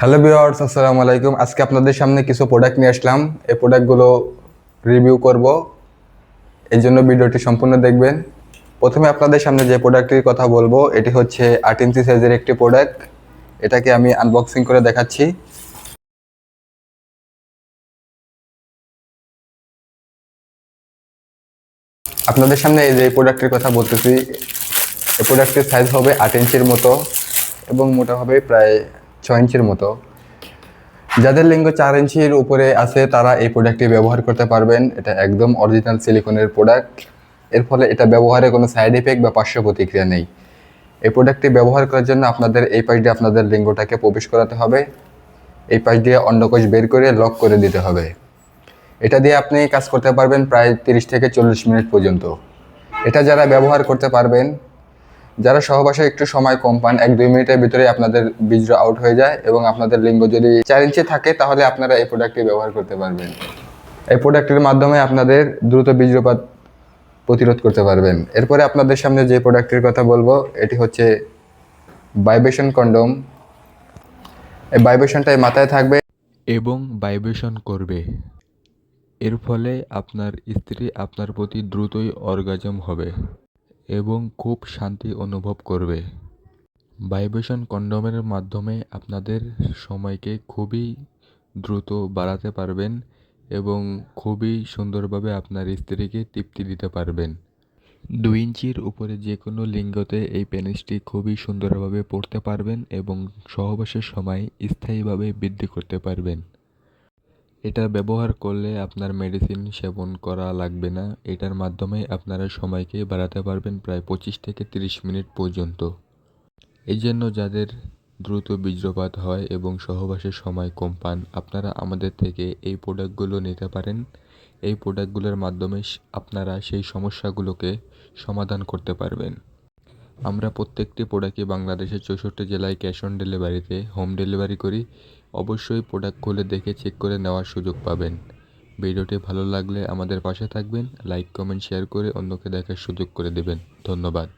Hello viewers আসসালামু আলাইকুম। আজকে আপনাদের সামনে কিছু প্রোডাক্ট নিয়ে আসলাম। এই প্রোডাক্টগুলো রিভিউ করব। এই জন্য ভিডিওটি সম্পূর্ণ দেখবেন। প্রথমে আপনাদের সামনে যে প্রোডাক্টটির কথা বলব, এটি হচ্ছে আট ইঞ্চি সাইজের একটি প্রোডাক্ট এটাকে আমি আনবক্সিং করে দেখাচ্ছি। আপনাদের সামনে এই যে প্রোডাক্টের কথা বলতেছি, এই প্রোডাক্টের সাইজ হবে আট ইঞ্চির মতো এবং মোটা হবে প্রায় ছয় ইঞ্চির মতো। যাদের লিঙ্গ চার ইঞ্চির উপরে আছে, তারা এই প্রোডাক্টটি ব্যবহার করতে পারবেন। এটা একদম অরিজিনাল সিলিকনের প্রোডাক্টের ফলে এটা ব্যবহারে কোনো সাইড এফেক্ট বা পার্শ্ব প্রতিক্রিয়া নেই। এই প্রোডাক্টটি ব্যবহার করার জন্য আপনাদের এই পাশ দিয়ে আপনাদের লিঙ্গটাকে প্রবেশ করাতে হবে। এই পাশ দিয়ে অন্ডকোষ বের করে লক করে দিতে হবে। এটা দিয়ে আপনি কাজ করতে পারবেন প্রায় তিরিশ থেকে চল্লিশ মিনিট পর্যন্ত। এটা যারা ব্যবহার করতে পারবেন যারা সহবাসে একটু সময় কম পান, এক দুই মিনিটের ভিতরে আপনাদের বীজ আউট হয়ে যায় এবং আপনাদের লিঙ্গ যদি চার ইঞ্চি থাকে, তাহলে আপনারা এই প্রোডাক্টটি ব্যবহার করতে পারবেন। এই প্রোডাক্টের মাধ্যমে আপনাদের দ্রুত বীর্যপাত প্রতিরোধ করতে পারবেন। এরপরে আপনাদের সামনে যে প্রোডাক্টের কথা বলব, এটি হচ্ছে ভাইব্রেশন কন্ডোম এই ভাইব্রেশনটাই মাথায় থাকবে। এবং ভাইব্রেশন করবে। এর ফলে আপনার স্ত্রী আপনার প্রতি দ্রুতই অর্গাজম হবে। এবং খুব শান্তি অনুভব করবে। ভাইব্রেশন কন্ডোমের মাধ্যমে আপনাদের সময়কে খুবই দ্রুত বাড়াতে পারবেন এবং খুবই সুন্দরভাবে আপনার স্ত্রীকে তৃপ্তি দিতে পারবেন। দুই ইঞ্চির উপরে যে কোনো লিঙ্গতে এই পেনিসটি খুবই সুন্দরভাবে পড়তে পারবেন এবং সহবাসের সময় স্থায়ীভাবে বৃদ্ধি করতে পারবেন। এটা ব্যবহার করলে আপনার মেডিসিন সেবন করা লাগবে না। এটার মাধ্যমে আপনারা সময়কে বাড়াতে পারবেন প্রায় পঁচিশ থেকে তিরিশ মিনিট পর্যন্ত। এই জন্য যাদের দ্রুত বীর্যপাত হয় এবং সহবাসের সময় কম পান, আপনারা আমাদের থেকে এই প্রোডাক্টগুলো নিতে পারেন। এই প্রোডাক্টগুলোর মাধ্যমে আপনারা সেই সমস্যাগুলোকে সমাধান করতে পারবেন। আমরা প্রত্যেকটি প্রোডাক্টই বাংলাদেশের চৌষট্টি জেলায় ক্যাশ অন ডেলিভারিতে হোম ডেলিভারি করি। অবশ্যই প্রোডাক্ট খুলে দেখে চেক করে নেওয়ার সুযোগ পাবেন। ভিডিওটি ভালো লাগলে আমাদের পাশে থাকবেন লাইক কমেন্ট শেয়ার করে অন্যকে দেখার সুযোগ করে দেবেন। ধন্যবাদ।